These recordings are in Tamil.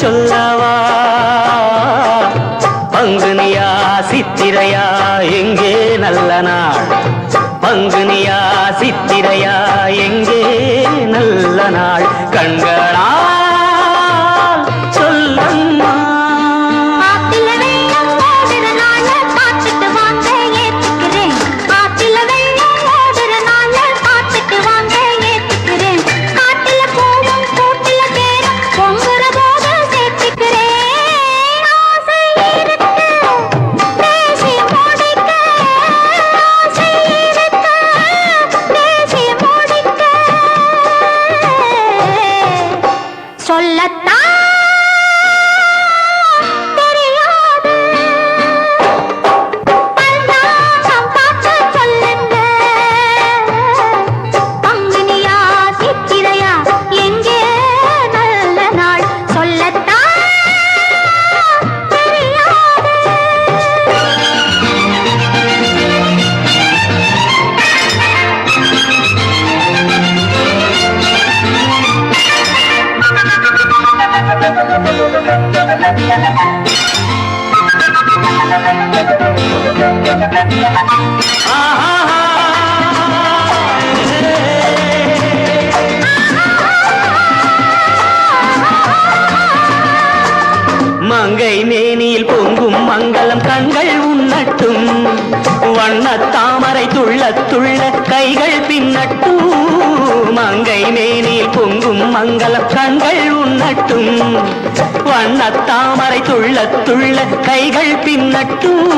சொல்லவா? பங்குனியா சித்திரையா எங்கே நல்ல நாள்? பங்குனியா சித்திரையா எங்கே நல்ல நாள்? கண்களா மங்கை மேனியில் பொங்கும் மங்களம் கண்கள் உண்ணட்டும். வண்ண தாமரை துள்ள துள்ள கைகள் பின்னட்டும். மங்கை மேனில் பொங்கும் மங்களம் கண்கள் உண்ணட்டும். வண்ண தாமரை துள்ள துள்ள கைகள் பின்னட்டும்.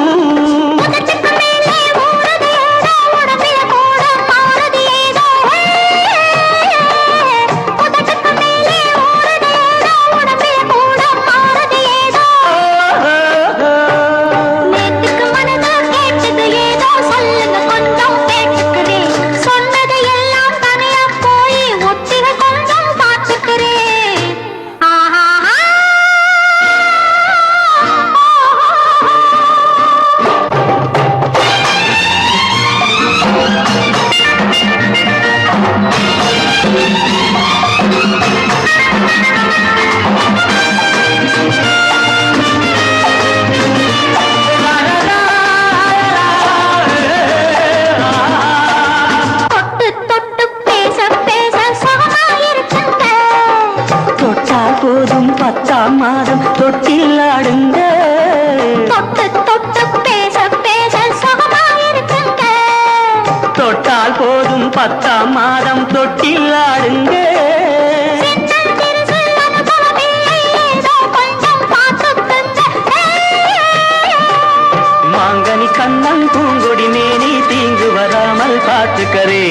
தொட்டால் போதும் பத்தாம் மாதம் தொட்டில் ஆடுங்க தொட்டு தொட்டு பேச பேச சுகமா இருக்குங்க தொட்டால் போதும் பத்தாம் மாதம் தொட்டில் ஆடுங்க மாங்கனி கண்ணன் பூங்கொடி மேனி தீங்கு வராமல் பார்த்துக்கரே